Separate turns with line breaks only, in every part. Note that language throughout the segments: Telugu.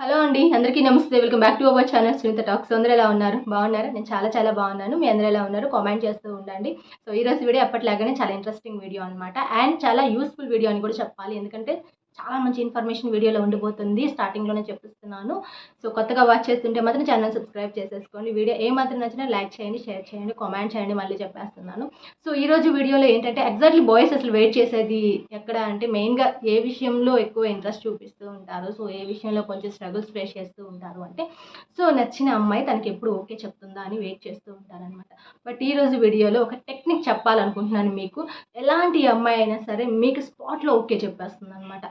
హలో అండి అందరికీ నమస్తే. Welcome back to our channel Sunitha talks. అందరూ ఎలా ఉన్నారు? బాగున్నారా? నేను చాలా చాలా బాగున్నాను. మీ అందరూ ఎలా ఉన్నారు? కామెంట్ చేస్తూ ఉండండి. సో ఈరోజు వీడియో ఎప్పటిలాగానే చాలా ఇంట్రెస్టింగ్ వీడియో అనమాట అండ్ చాలా యూస్ఫుల్ వీడియో అని కూడా చెప్పాలి. ఎందుకంటే చాలా మంచి ఇన్ఫర్మేషన్ వీడియోలో ఉండిపోతుంది. స్టార్టింగ్లోనే చెప్పిస్తున్నాను. సో కొత్తగా వాచ్ చేస్తుంటే మాత్రం ఛానల్ సబ్స్క్రైబ్ చేసేసుకోండి. వీడియో ఏ మాత్రం నచ్చినా లైక్ చేయండి షేర్ చేయండి కామెంట్ చేయండి మళ్ళీ చెప్పేస్తున్నాను. సో ఈ రోజు వీడియోలో ఏంటంటే ఎగ్జాక్ట్లీ బాయ్స్ అసలు వెయిట్ చేసేది ఎక్కడ అంటే మెయిన్గా ఏ విషయంలో ఎక్కువ ఇంట్రెస్ట్ చూపిస్తూ ఉంటారు? సో ఏ విషయంలో కొంచెం స్ట్రగుల్స్ ఫేస్ చేస్తూ ఉంటారు అంటే సో నచ్చిన అమ్మాయి తనకి ఎప్పుడు ఓకే చెప్తుందా అని వెయిట్ చేస్తూ ఉంటారనమాట బట్ ఈరోజు వీడియోలో ఒక టెక్నిక్ చెప్పాలనుకుంటున్నాను మీకు. ఎలాంటి అమ్మాయి అయినా సరే మీకు స్పాట్లో ఓకే చెప్పేస్తుంది అనమాట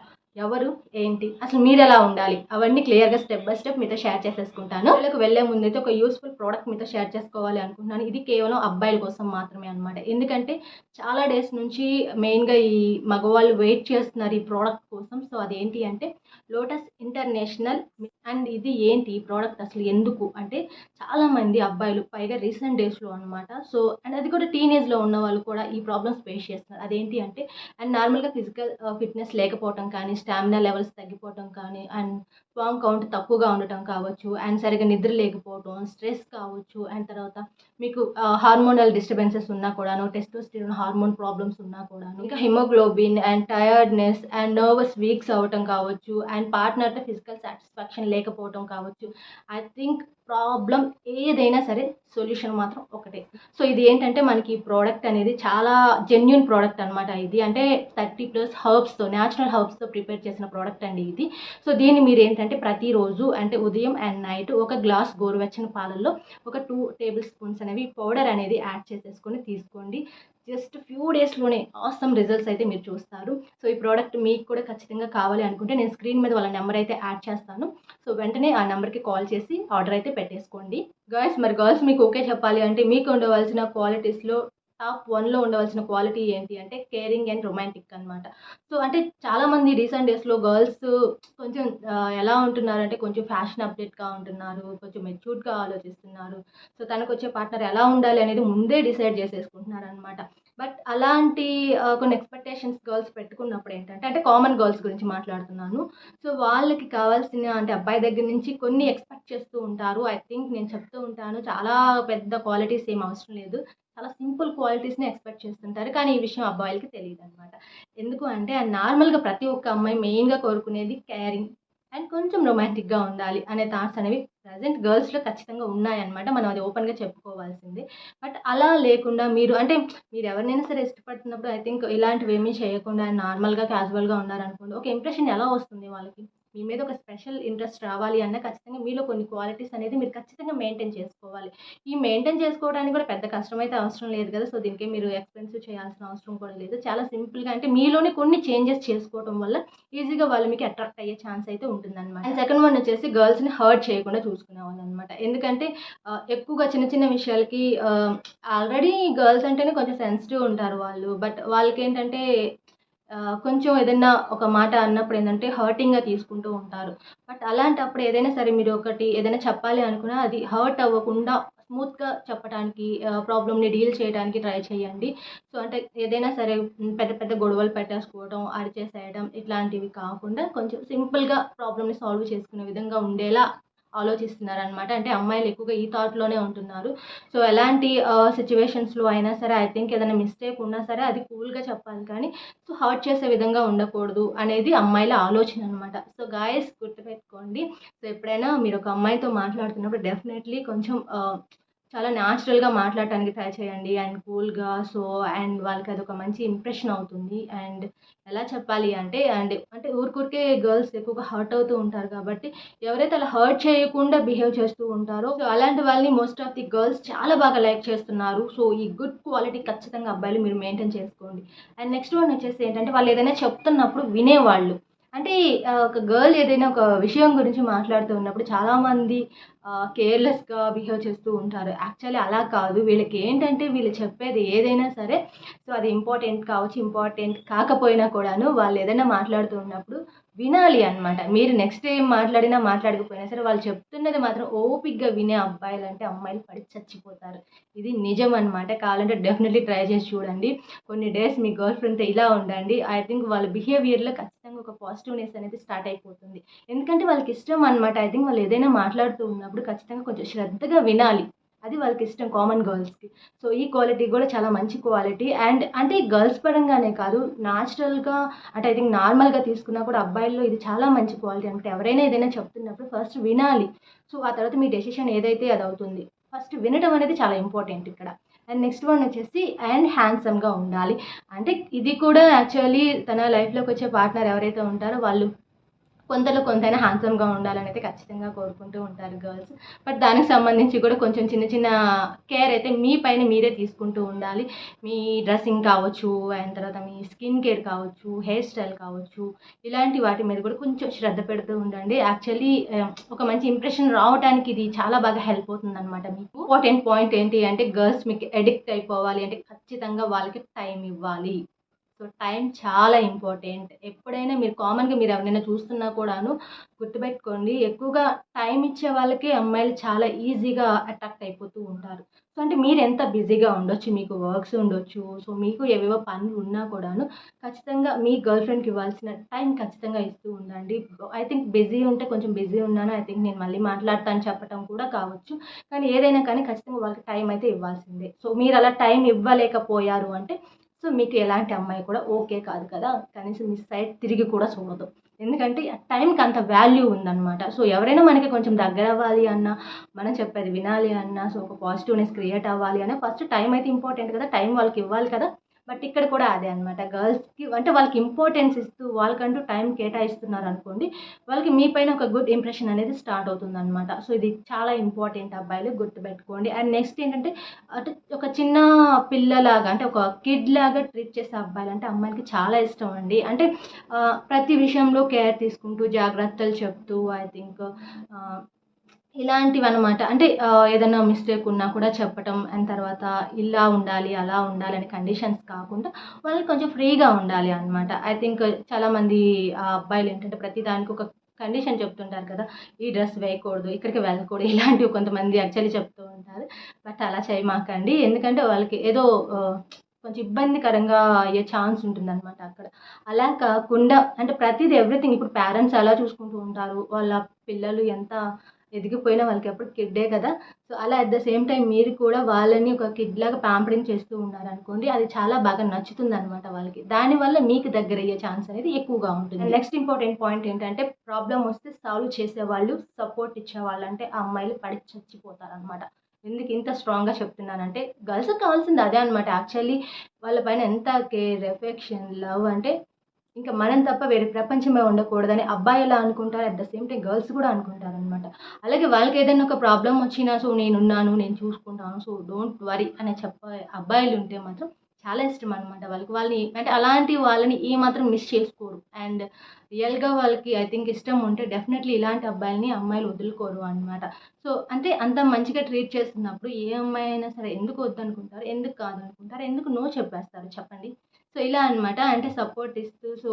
ఎవరు? ఏంటి? అసలు మీరు ఎలా ఉండాలి? అవన్నీ క్లియర్గా స్టెప్ బై స్టెప్ మీతో షేర్ చేసేసుకుంటాను. వీళ్ళకి వెళ్ళే ముందైతే ఒక యూస్ఫుల్ ప్రోడక్ట్ మీతో షేర్ చేసుకోవాలి అనుకుంటున్నాను. ఇది కేవలం అబ్బాయిల కోసం మాత్రమే అనమాట ఎందుకంటే చాలా డేస్ నుంచి మెయిన్గా ఈ మగవాళ్ళు వెయిట్ చేస్తున్నారు ఈ ప్రోడక్ట్ కోసం. సో అదేంటి అంటే లోటస్ ఇంటర్నేషనల్ అండ్ ఇది ఏంటి ఈ ప్రోడక్ట్ అసలు ఎందుకు? అంటే చాలామంది అబ్బాయిలు పైగా రీసెంట్ డేస్లో అనమాట సో అండ్ అది కూడా టీనేజ్లో ఉన్న వాళ్ళు కూడా ఈ ప్రాబ్లమ్స్ ఫేస్ చేస్తున్నారు. అదేంటి అంటే అండ్ నార్మల్గా ఫిజికల్ ఫిట్నెస్ లేకపోవటం కానీ స్టామినా లెవెల్స్ తగ్గిపోవటం కానీ అండ్ స్పామ్ కౌంట్ తక్కువగా ఉండటం కావచ్చు అండ్ సరిగా నిద్ర లేకపోవటం స్ట్రెస్ కావచ్చు అండ్ తర్వాత మీకు హార్మోనల్ డిస్టర్బెన్సెస్ ఉన్నా కూడాను టెస్టోస్టిరోన్ హార్మోన్ ప్రాబ్లమ్స్ ఉన్నా కూడాను ఇంకా haemoglobin and tiredness and nervous weaks అవ్వటం కావచ్చు అండ్ పార్ట్నర్తో ఫిజికల్ సాటిస్ఫాక్షన్ లేకపోవటం కావచ్చు ఐ థింక్ ప్రాబ్లం ఏదైనా సరే సొల్యూషన్ మాత్రం ఒకటే. సో ఇది ఏంటంటే మనకి ఈ ప్రోడక్ట్ అనేది చాలా జెన్యున్ ప్రోడక్ట్ అనమాట ఇది. అంటే థర్టీ ప్లస్ హర్బ్స్తో న్యాచురల్ హర్బ్స్తో ప్రిపేర్ చేసిన ప్రోడక్ట్ అండి ఇది. సో దీన్ని మీరు ఏంటంటే ప్రతిరోజు అంటే ఉదయం అండ్ నైట్ ఒక గ్లాస్ గోరువెచ్చని పాలల్లో ఒక టూ టేబుల్ స్పూన్స్ అనేవి పౌడర్ అనేది యాడ్ చేసేసుకొని తీసుకోండి. జస్ట్ ఫ్యూ డేస్లోనే ఆసమ్ రిజల్ట్స్ అయితే మీరు చూస్తారు. సో ఈ ప్రోడక్ట్ మీకు కూడా ఖచ్చితంగా కావాలి అనుకుంటే నేను స్క్రీన్ మీద వాళ్ళ నెంబర్ అయితే యాడ్ చేస్తాను. సో వెంటనే ఆ నెంబర్కి కాల్ చేసి ఆర్డర్ అయితే పెట్టేసుకోండి. గర్ల్స్ మరి గర్ల్స్ మీకు ఓకే చెప్పాలి అంటే మీకు ఉండవలసిన క్వాలిటీస్లో టాప్ వన్లో ఉండవలసిన క్వాలిటీ ఏంటి అంటే కేరింగ్ అండ్ రొమాంటిక్ అనమాట సో అంటే చాలామంది రీసెంట్ డేస్లో గర్ల్స్ కొంచెం ఎలా ఎలా ఉంటున్నారంటే కొంచెం ఫ్యాషన్ అప్డేట్గా ఉంటున్నారు కొంచెం మెచ్యూర్డ్గా ఆలోచిస్తున్నారు. సో తనకు వచ్చే పార్ట్నర్ ఎలా ఉండాలి అనేది ముందే డిసైడ్ చేసేసుకుంటున్నారు అనమాట బట్ అలాంటి కొన్ని ఎక్స్పెక్టేషన్స్ గర్ల్స్ పెట్టుకున్నప్పుడు ఏంటంటే అంటే కామన్ గర్ల్స్ గురించి మాట్లాడుతున్నాను. సో వాళ్ళకి కావాల్సిన అంటే అబ్బాయి దగ్గర నుంచి కొన్ని ఎక్స్పెక్ట్ చేస్తూ ఉంటారు. ఐ థింక్ నేను చెప్తూ ఉంటాను చాలా పెద్ద క్వాలిటీస్ ఏం అవసరం లేదు. చాలా సింపుల్ క్వాలిటీస్ని ఎక్స్పెక్ట్ చేస్తుంటారు. కానీ ఈ విషయం అబ్బాయిలకి తెలియదు అనమాట ఎందుకు అంటే నార్మల్గా ప్రతి ఒక్క అమ్మాయి మెయిన్గా కోరుకునేది కేరింగ్. అండ్ కొంచెం రొమాంటిక్గా ఉండాలి అనే థాట్స్ అనేవి ప్రజెంట్ గర్ల్స్లో ఖచ్చితంగా ఉన్నాయన్నమాట. మనం అది ఓపెన్గా చెప్పుకోవాల్సిందే. బట్ అలా లేకుండా మీరు అంటే మీరు ఎవరినైనా సరే ఇష్టపడుతున్నప్పుడు ఐ థింక్ ఇలాంటివి ఏమీ చేయకుండా నార్మల్గా క్యాజువల్గా ఉన్నారనుకోండి ఒక ఇంప్రెషన్ ఎలా వస్తుంది వాళ్ళకి? మీ మీద ఒక స్పెషల్ ఇంట్రెస్ట్ రావాలి అన్న ఖచ్చితంగా మీలో కొన్ని క్వాలిటీస్ అనేది మీరు ఖచ్చితంగా మెయింటైన్ చేసుకోవాలి. ఈ మెయింటైన్ చేసుకోవడానికి కూడా పెద్ద కష్టం అయితే అవసరం లేదు కదా. సో దీనికి మీరు ఎక్స్పెన్సివ్ చేయాల్సిన అవసరం కూడా లేదు. చాలా సింపుల్గా అంటే మీలోనే కొన్ని చేంజెస్ చేసుకోవడం వల్ల ఈజీగా వాళ్ళు మీకు అట్రాక్ట్ అయ్యే ఛాన్స్ అయితే ఉంటుందన్నమాట. అండ్ సెకండ్ వన్ వచ్చేసి గర్ల్స్ని హర్ట్ చేయకుండా చూసుకునే వాళ్ళు అనమాట ఎందుకంటే ఎక్కువగా చిన్న చిన్న విషయాలకి ఆల్రెడీ గర్ల్స్ అంటేనే కొంచెం సెన్సిటివ్ ఉంటారు వాళ్ళు. బట్ వాళ్ళకి ఏంటంటే కొంచెం ఏదైనా ఒక మాట అన్నప్పుడు ఏంటంటే హర్టింగ్గా తీసుకుంటూ ఉంటారు. బట్ అలాంటప్పుడు ఏదైనా సరే మీరు ఒకటి ఏదైనా చెప్పాలి అనుకున్నా అది హర్ట్ అవ్వకుండా స్మూత్గా చెప్పడానికి ప్రాబ్లమ్ని డీల్ చేయడానికి ట్రై చేయండి. సో అంటే ఏదైనా సరే పెద్ద పెద్ద గొడవలు పెట్టేసుకోవడం అరిచేసేయడం ఇట్లాంటివి కాకుండా కొంచెం సింపుల్గా ప్రాబ్లమ్ని సాల్వ్ చేసుకునే విధంగా ఉండేలా ఆలోచిస్తున్నారు అనమాట అంటే అమ్మాయిలు ఎక్కువగా ఈ థాట్లోనే ఉంటున్నారు. సో ఎలాంటి సిచ్యువేషన్స్లో అయినా సరే ఐ థింక్ ఏదైనా మిస్టేక్ ఉన్నా సరే అది కూల్గా చెప్పాలి కానీ సో హర్ట్ చేసే విధంగా ఉండకూడదు అనేది అమ్మాయిల ఆలోచన అనమాట సో గాయస్ గుర్తుపెట్టుకోండి. సో ఎప్పుడైనా మీరు ఒక అమ్మాయితో మాట్లాడుతున్నప్పుడు డెఫినెట్లీ కొంచెం చాలా న్యాచురల్గా మాట్లాడటానికి ట్రై చేయండి అండ్ కూల్గా సో అండ్ వాళ్ళకి అది ఒక మంచి ఇంప్రెషన్ అవుతుంది. అండ్ ఎలా చెప్పాలి అంటే అండ్ అంటే ఊరికూరికే గర్ల్స్ ఎక్కువగా హర్ట్ అవుతూ ఉంటారు కాబట్టి ఎవరైతే అలా హర్ట్ చేయకుండా బిహేవ్ చేస్తూ ఉంటారో సో అలాంటి వాళ్ళని మోస్ట్ ఆఫ్ ది గర్ల్స్ చాలా బాగా లైక్ చేస్తున్నారు. సో ఈ గుడ్ క్వాలిటీ ఖచ్చితంగా అబ్బాయిలు మీరు మెయింటైన్ చేసుకోండి. అండ్ నెక్స్ట్ వన్ వచ్చేసి ఏంటంటే వాళ్ళు ఏదైనా చెప్తున్నప్పుడు వినేవాళ్ళు. అంటే ఒక గర్ల్ ఏదైనా ఒక విషయం గురించి మాట్లాడుతూ ఉన్నప్పుడు చాలామంది కేర్లెస్గా బిహేవ్ చేస్తూ ఉంటారు. యాక్చువల్లీ అలా కాదు. వీళ్ళకి ఏంటంటే వీళ్ళు చెప్పేది ఏదైనా సరే సో అది ఇంపార్టెంట్ కావచ్చు ఇంపార్టెంట్ కాకపోయినా కూడాను వాళ్ళు ఏదైనా మాట్లాడుతూ ఉన్నప్పుడు వినాలి అనమాట మీరు నెక్స్ట్ ఏం మాట్లాడినా మాట్లాడకపోయినా సరే వాళ్ళు చెప్తున్నది మాత్రం ఓపిక్గా వినే అబ్బాయిలు అంటే అమ్మాయిలు పడి చచ్చిపోతారు. ఇది నిజం అనమాట కావాలంటే డెఫినెట్లీ ట్రై చేసి చూడండి. కొన్ని డేస్ మీ గర్ల్ ఫ్రెండ్తో ఇలా ఉండండి. ఐ థింక్ వాళ్ళ బిహేవియర్లో ఖచ్చితంగా ఒక పాజిటివ్నెస్ అనేది స్టార్ట్ అయిపోతుంది. ఎందుకంటే వాళ్ళకి ఇష్టం అనమాట ఐ థింక్ వాళ్ళు ఏదైనా మాట్లాడుతూ ఉన్నప్పుడు ఖచ్చితంగా కొంచెం శ్రద్ధగా వినాలి. అది వాళ్ళకి ఇష్టం కామన్ గర్ల్స్కి సో ఈ క్వాలిటీ కూడా చాలా మంచి క్వాలిటీ అండ్ అంటే గర్ల్స్ పరంగానే కాదు న్యాచురల్గా అంటే ఐ థింక్ నార్మల్గా తీసుకున్నా కూడా అబ్బాయిల్లో ఇది చాలా మంచి క్వాలిటీ అంటే ఎవరైనా ఏదైనా చెప్తున్నప్పుడు ఫస్ట్ వినాలి. సో ఆ తర్వాత మీ డెసిషన్ ఏదైతే అది అవుతుంది. ఫస్ట్ వినడం అనేది చాలా ఇంపార్టెంట్ ఇక్కడ. అండ్ నెక్స్ట్ వన్ వచ్చేసి అండ్ హ్యాండ్సమ్గా ఉండాలి. అంటే ఇది కూడా యాక్చువల్లీ తన లైఫ్లోకి వచ్చే పార్ట్నర్ ఎవరైతే ఉంటారో వాళ్ళు కొంతలో కొంతైనా హ్యాండ్సమ్గా ఉండాలని అయితే ఖచ్చితంగా కోరుకుంటూ ఉంటారు గర్ల్స్ బట్ దానికి సంబంధించి కూడా కొంచెం చిన్న చిన్న కేర్ అయితే మీ పైన మీరే తీసుకుంటూ ఉండాలి. మీ డ్రెస్సింగ్ కావచ్చు అండ్ తర్వాత మీ స్కిన్ కేర్ కావచ్చు హెయిర్ స్టైల్ కావచ్చు ఇలాంటి వాటి మీద కూడా కొంచెం శ్రద్ధ పెడుతూ ఉండండి. యాక్చువల్లీ eh, ఒక మంచి ఇంప్రెషన్ రావడానికి ఇది చాలా బాగా హెల్ప్ అవుతుంది అనమాట మీకు. ఇంపార్టెంట్ పాయింట్ ఏంటి అంటే గర్ల్స్ మీకు ఎడిక్ట్ అయిపోవాలి అంటే ఖచ్చితంగా వాళ్ళకి టైం ఇవ్వాలి. సో టైం చాలా ఇంపార్టెంట్. ఎప్పుడైనా మీరు కామన్గా మీరు ఎవరైనా చూస్తున్నా కూడాను గుర్తుపెట్టుకోండి ఎక్కువగా టైం ఇచ్చే వాళ్ళకే అమ్మాయిలు చాలా ఈజీగా అట్రాక్ట్ అయిపోతూ ఉంటారు. సో అంటే మీరు ఎంత బిజీగా ఉండొచ్చు మీకు వర్క్స్ ఉండొచ్చు సో మీకు ఏవేవో పనులు ఉన్నా కూడాను ఖచ్చితంగా మీ గర్ల్ ఫ్రెండ్కి ఇవ్వాల్సిన టైం ఖచ్చితంగా ఇస్తూ ఉండండి. ఐ థింక్ బిజీ ఉంటే కొంచెం బిజీ ఉన్నాను ఐ థింక్ నేను మళ్ళీ మాట్లాడతాను చెప్పడం కూడా కావచ్చు. కానీ ఏదైనా కానీ ఖచ్చితంగా వాళ్ళకి టైం అయితే ఇవ్వాల్సిందే. సో మీరు అలా టైం ఇవ్వలేకపోయారు అంటే సో మీకు ఎలాంటి అమ్మాయి కూడా ఓకే కాదు కదా. కనీసం మీ సైడ్ తిరిగి కూడా చూడదు ఎందుకంటే టైంకి అంత వాల్యూ ఉందన్నమాట. సో ఎవరైనా మనకి కొంచెం దగ్గర అవ్వాలి అన్నా మనం చెప్పేది వినాలి అన్నా సో ఒక పాజిటివ్నెస్ క్రియేట్ అవ్వాలి అన్నా ఫస్ట్ టైం అయితే ఇంపార్టెంట్ కదా. టైం వాళ్ళకి ఇవ్వాలి కదా. బట్ ఇక్కడ కూడా అదే అనమాట గర్ల్స్కి అంటే వాళ్ళకి ఇంపార్టెన్స్ ఇస్తూ వాళ్ళకంటూ టైం కేటాయిస్తున్నారు అనుకోండి వాళ్ళకి మీ పైన ఒక గుడ్ ఇంప్రెషన్ అనేది స్టార్ట్ అవుతుంది అనమాట సో ఇది చాలా ఇంపార్టెంట్ అబ్బాయిలు గుర్తుపెట్టుకోండి. అండ్ నెక్స్ట్ ఏంటంటే అంటే ఒక చిన్న పిల్లలాగా అంటే ఒక కిడ్ లాగా ట్రీట్ చేసే అబ్బాయిలు అంటే అమ్మాయిలకి చాలా ఇష్టం అండి. అంటే ప్రతి విషయంలో కేర్ తీసుకుంటూ జాగ్రత్తలు చెప్తూ ఐ థింక్ ఇలాంటివి అనమాట అంటే ఏదైనా మిస్టేక్ ఉన్నా కూడా చెప్పటం అండ్ తర్వాత ఇలా ఉండాలి అలా ఉండాలి అనే కండిషన్స్ కాకుండా వాళ్ళు కొంచెం ఫ్రీగా ఉండాలి అనమాట ఐ థింక్ చాలామంది ఆ అబ్బాయిలు ఏంటంటే ప్రతి దానికి ఒక కండిషన్ చెప్తుంటారు కదా ఈ డ్రెస్ వేయకూడదు ఇక్కడికి వెళ్ళకూడదు ఇలాంటివి కొంతమంది యాక్చువల్లీ చెప్తూ ఉంటారు. బట్ అలా చేయమాకండి ఎందుకంటే వాళ్ళకి ఏదో కొంచెం ఇబ్బందికరంగా అయ్యే ఛాన్స్ ఉంటుందన్నమాట అక్కడ. అలా కాకుండా అంటే ప్రతిది ఎవ్రీథింగ్ ఇప్పుడు పేరెంట్స్ అలా చూసుకుంటూ ఉంటారు. వాళ్ళ పిల్లలు ఎంత ఎదిగిపోయినా వాళ్ళకి ఎప్పుడు కిడ్డే కదా. సో అలా అట్ ద సేమ్ టైం మీరు కూడా వాళ్ళని ఒక కిడ్ లాగా ప్యాంపరింగ్ చేస్తూ ఉన్నారు అనుకోండి అది చాలా బాగా నచ్చుతుంది అనమాట వాళ్ళకి దానివల్ల మీకు దగ్గర అయ్యే ఛాన్స్ అనేది ఎక్కువగా ఉంటుంది. నెక్స్ట్ ఇంపార్టెంట్ పాయింట్ ఏంటంటే ప్రాబ్లం వస్తే సాల్వ్ చేసేవాళ్ళు సపోర్ట్ ఇచ్చేవాళ్ళు అంటే ఆ అమ్మాయిలు పడి చచ్చిపోతారు అనమాట ఎందుకు ఇంత స్ట్రాంగ్గా చెప్తున్నానంటే గర్ల్స్కి కావాల్సింది అదే అనమాట యాక్చువల్లీ వాళ్ళ పైన ఎంత కేర్ ఎఫెక్షన్ లవ్ అంటే ఇంకా మనం తప్ప వేరే ప్రపంచమే ఉండకూడదని అబ్బాయి ఎలా అనుకుంటారు? At the same time girls కూడా అనుకుంటారు అనమాట అలాగే వాళ్ళకి ఏదైనా ఒక ప్రాబ్లం వచ్చినా సో నేనున్నాను నేను చూసుకుంటాను సో డోంట్ వరీ అని చెప్పే అబ్బాయిలు ఉంటే మాత్రం చాలా ఇష్టం అనమాట వాళ్ళకి. వాళ్ళని అంటే అలాంటి వాళ్ళని ఏ మాత్రం మిస్ చేసుకోరు. అండ్ రియల్గా వాళ్ళకి ఐ థింక్ ఇష్టం ఉంటే డెఫినెట్లీ ఇలాంటి అబ్బాయిలని అమ్మాయిలు వదులుకోరు అనమాట సో అంటే అంత మంచిగా ట్రీట్ చేస్తున్నప్పుడు ఏ అమ్మాయి అయినా సరే ఎందుకు వద్దనుకుంటారు? ఎందుకు కాదనుకుంటారు? ఎందుకు నో చెప్పేస్తారు? చెప్పండి. సో ఇలా అనమాట అంటే సపోర్ట్ ఇస్తూ సో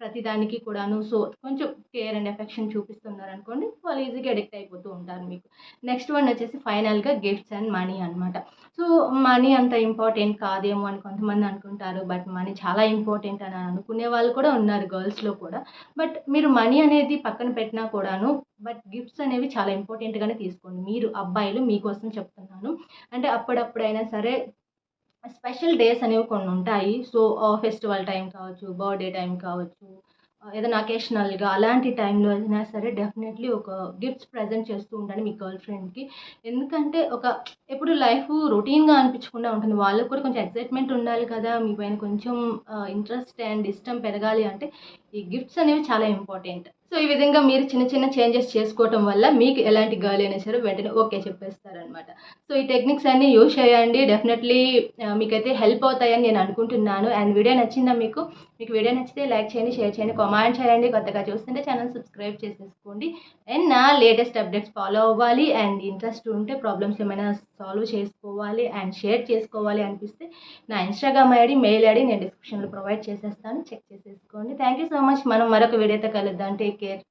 ప్రతిదానికి కూడాను. సో కొంచెం కేర్ అండ్ ఎఫెక్షన్ చూపిస్తున్నారు అనుకోండి వాళ్ళు ఈజీగా అడిక్ట్ అయిపోతూ ఉంటారు మీకు. నెక్స్ట్ వన్ వచ్చేసి ఫైనల్గా గిఫ్ట్స్ అండ్ మనీ అనమాట సో మనీ అంత ఇంపార్టెంట్ కాదేమో అని కొంతమంది అనుకుంటారు. బట్ మనీ చాలా ఇంపార్టెంట్ అని అనుకునే వాళ్ళు కూడా ఉన్నారు గర్ల్స్లో కూడా. బట్ మీరు మనీ అనేది పక్కన పెట్టినా కూడాను బట్ గిఫ్ట్స్ అనేవి చాలా ఇంపార్టెంట్గానే తీసుకోండి. మీరు అబ్బాయిలు మీకోసం చెప్తున్నాను. అంటే అప్పుడప్పుడైనా సరే స్పెషల్ డేస్ అనేవి కొన్ని ఉంటాయి. సో ఫెస్టివల్ టైం కావచ్చు బర్త్డే టైం కావచ్చు ఏదైనా అకేషనల్గా అలాంటి టైంలో అయినా సరే డెఫినెట్లీ ఒక గిఫ్ట్స్ ప్రజెంట్ చేస్తూ ఉంటాను మీ గర్ల్ ఫ్రెండ్కి. ఎందుకంటే ఒక ఎప్పుడు లైఫ్ రొటీన్గా అనిపించకుండా ఉంటుంది. వాళ్ళకు కూడా కొంచెం ఎక్సైట్మెంట్ ఉండాలి కదా మీ పైన కొంచెం ఇంట్రెస్ట్ అండ్ ఇష్టం పెరగాలి అంటే ఈ గిఫ్ట్స్ అనేవి చాలా ఇంపార్టెంట్. సో ఈ విధంగా మీరు చిన్న చిన్న చేంజెస్ చేసుకోవటం వల్ల మీకు ఎలాంటి గర్ల్ అయినా సరే వెంటనే ఓకే చెప్పేస్తారనమాట సో ఈ టెక్నిక్స్ అన్నీ యూజ్ చేయండి. డెఫినెట్లీ మీకైతే హెల్ప్ అవుతాయని నేను అనుకుంటున్నాను. అండ్ వీడియో నచ్చిందా మీకు? మీకు వీడియో నచ్చితే లైక్ చేయండి షేర్ చేయండి కామెంట్ చేయండి. కొత్తగా చూస్తుంటే ఛానల్ సబ్స్క్రైబ్ చేసేసుకోండి. అండ్ నా లేటెస్ట్ అప్డేట్స్ ఫాలో అవ్వాలి. అండ్ ఇంట్రెస్ట్ ఉంటే ప్రాబ్లమ్స్ ఏమైనా సాల్వ్ చేసుకోవాలి అండ్ షేర్ చేసుకోవాలి అనిపిస్తే నా ఇన్స్టాగ్రామ్ ఐడి మెయిల్ ఐడి నేను డిస్క్రిప్షన్లో ప్రొవైడ్ చేసేస్తాను. చెక్ చేసేసుకోండి. థ్యాంక్ యూ సో మచ్ మనం మరొక వీడియోతో కలుద్దాం. Take care